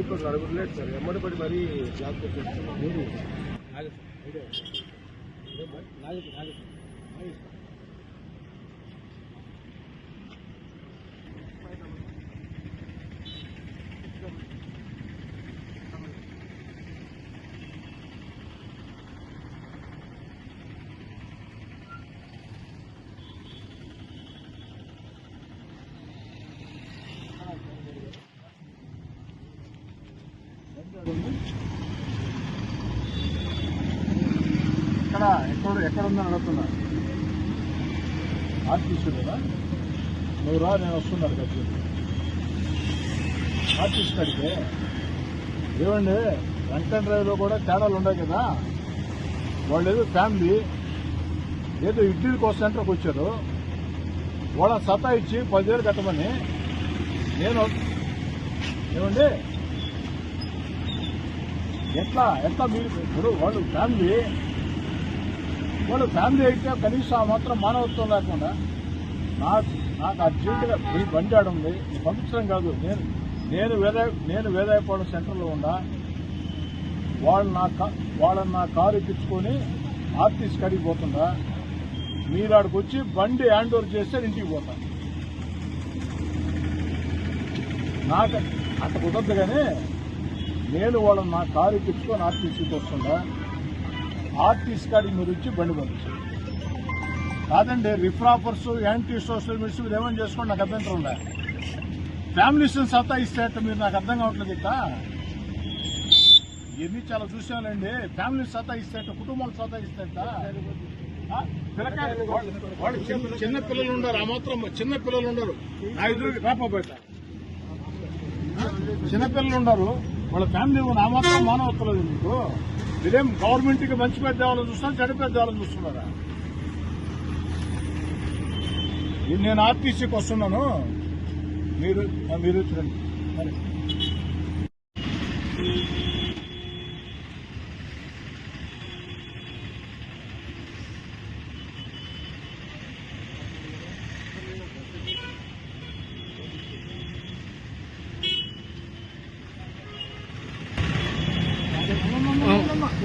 ఇప్పుడు నలుగురు సార్. ఎమ్మడి పడి మరీ జాబ్ వచ్చేస్తుంది ఎక్కడ ఎక్కడ ఉందని అడుగుతున్నా ఆర్టీసీ కదా? నువ్వు రా నేను వస్తున్నాడు కదా ఆర్టీసీ కడితే ఏమండి వెంకట డ్రైవ్లో కూడా తేడాలు ఉన్నాయి కదా? వాళ్ళు ఏదో ఫ్యామిలీ ఏదో ఇడ్లీ కోసం సెంటర్కి వచ్చారు. వాళ్ళ సతా ఇచ్చి పదివేలు కట్టమని నేను ఏమండి? ఎట్లా ఎట్లా మీరు ఇప్పుడు వాళ్ళు ఫ్యామిలీ వాళ్ళు ఫ్యామిలీ అయితే కనీసం ఆ మాత్రం మానవత్వం లేకుండా నాకు నాకు అర్జెంటుగా ఈ బండి ఆడ ఉంది. పంపించడం కాదు. నేను నేను వేదాయ నేను వేదాయపాడు సెంటర్లో ఉండా వాళ్ళు నా వాళ్ళని నా కారు ఎక్కించుకొని ఆర్టీసీ కడిగి పోతుందా మీరు ఆడికి వచ్చి బండి హ్యాండ్ ఓవర్ చేస్తే ఇంటికి పోతాను నాకు అట్ట కుదరదు కానీ నేను వాళ్ళని నా కారు ఎక్కించుకొని ఆర్టీసీకి వస్తుండా ఆర్టీసీ కాడికి మీరు ఇచ్చి బండి పంపించారు కాదండి రిఫ్రాపర్స్ యాంటీ సోషల్ మీడియా మీరు ఏమని చేసుకోండి నాకు అభ్యంతరం ఉందా ఫ్యామిలీస్ సత్తా ఇస్తే మీరు నాకు అర్థం కావట్లేదు ఇక ఇవన్నీ చాలా చూసానండి ఫ్యామిలీ సత్తా ఇస్తే కుటుంబాలు సత్తా ఇస్తే వాళ్ళు చిన్న- పిల్లలు ఉండరు ఆ మాత్రం చిన్న పిల్లలు ఉండరు. నా ఎదురు రాపబోత చిన్న పిల్లలు ఉండరు వాళ్ళ ఫ్యామిలీ ఆ మాత్రం మానవత్వం లేదు మీకు మీరేం గవర్నమెంట్కి మంచి పెద్ద వాళ్ళని చూస్తున్నారు చెడు పెద్ద వాళ్ళని చూస్తున్నారా? నేను ఆర్టీసీకి వస్తున్నాను. మీరు మీరు చూడండి.